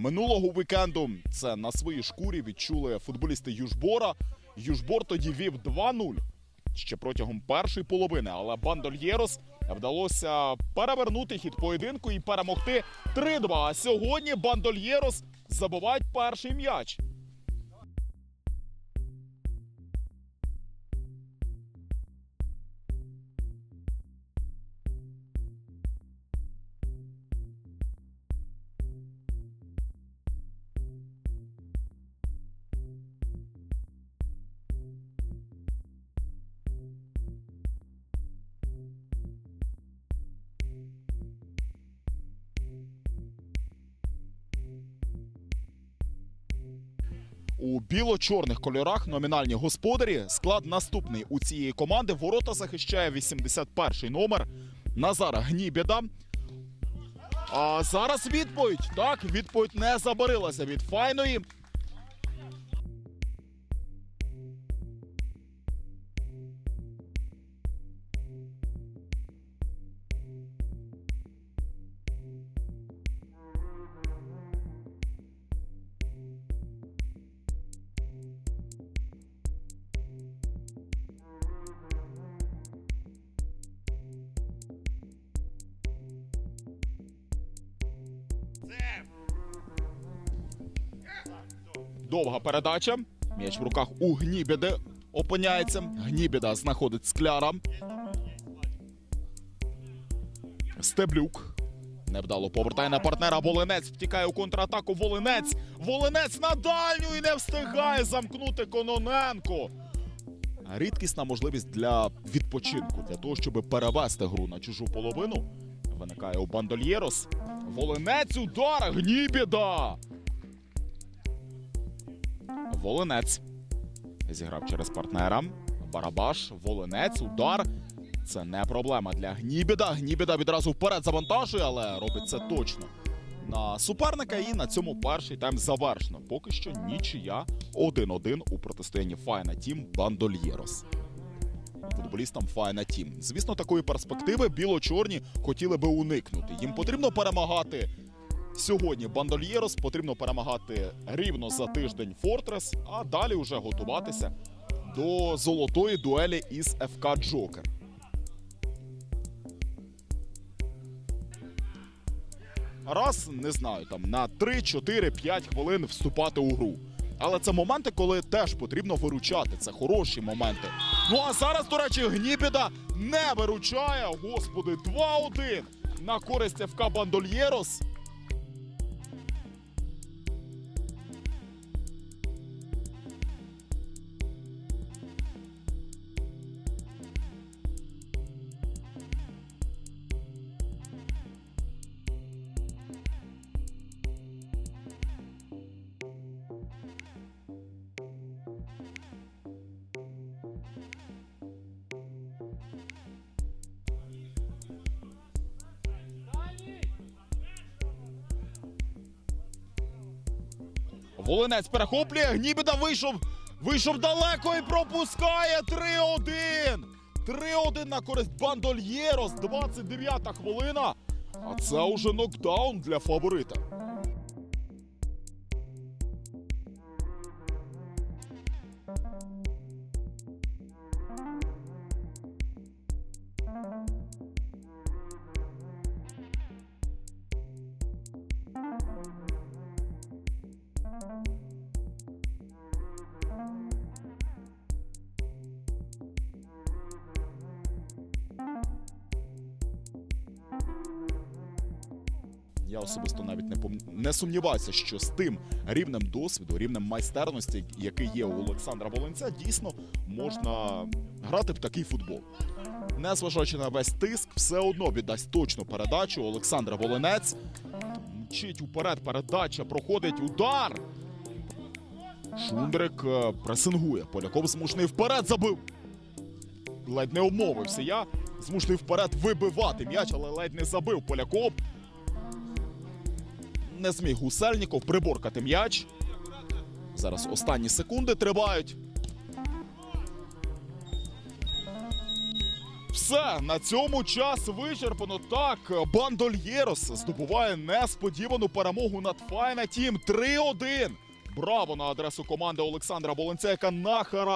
минулого вікенду. Це на своїй шкурі відчули футболісти Южбора. Южбор тоді вів 2-0 ще протягом першої половини, але Бандольєрос вдалося перевернути хід поєдинку і перемогти 3-2. А сьогодні Бандольєрос забувають перший м'яч. У біло-чорних кольорах номінальні господарі. Склад наступний у цієї команди. Ворота захищає 81-й номер Назара Гнібіда. А зараз відповідь. Так, відповідь не забарилася від файної. Довга передача. М'яч в руках у Гнібіди опиняється. Гнібіда знаходить скляра. Стеблюк. Невдало повертає на партнера. Волинець втікає у контратаку. Волинець. Волинець на дальню і не встигає замкнути Кононенко. Рідкісна можливість для відпочинку, для того, щоб перевести гру на чужу половину. Виникає у Бандольєрос. Волинець удар. Гнібіда. Волинець. Зіграв через партнера. Барабаш, Волинець, удар. Це не проблема для Гнібіда. Гнібіда відразу вперед завантажує, але робить це точно. На суперника і на цьому перший тайм завершено. Поки що нічия 1-1 у протистоянні Файна Тім Бандольєрос. Футболістам Файна Тім. Звісно, такої перспективи біло-чорні хотіли би уникнути. Їм потрібно перемагати Сьогодні Бандольєрос потрібно перемагати рівно за тиждень Фортрес, а далі вже готуватися до золотої дуелі із ФК Джокер. Раз, не знаю, там на 3, 4, 5 хвилин вступати у гру. Але це моменти, коли теж потрібно виручати. Це хороші моменти. Ну а зараз, до речі, Гнібіда не виручає. Господи, 2-1 на користь ФК Бандольєрос. Волинець перехоплює, Гнібіда вийшов, вийшов далеко і пропускає 3-1. 3-1 на користь Бандольєрос, 29-та хвилина. А це уже нокдаун для фаворита. Я особисто навіть не пом... не сумніваюся, що з тим рівнем досвіду, рівнем майстерності, який є у Олександра Волинця, дійсно можна грати в такий футбол. Незважаючи на весь тиск, все одно віддасть точну передачу. Олександр Волинець мчить уперед. Передача проходить удар. Шундрик е, пресингує. Поляков змушений вперед забив. Ледь не обмовився я. Змушений вперед вибивати м'яч, але ледь не забив Поляков. Не зміг Гусельніков приборкати м'яч. Зараз останні секунди тривають. Все, на цьому час вичерпано. Так, Бандольєрос здобуває несподівану перемогу над Файна Тім 3-1. Браво на адресу команди Олександра Боленця, яка на характер.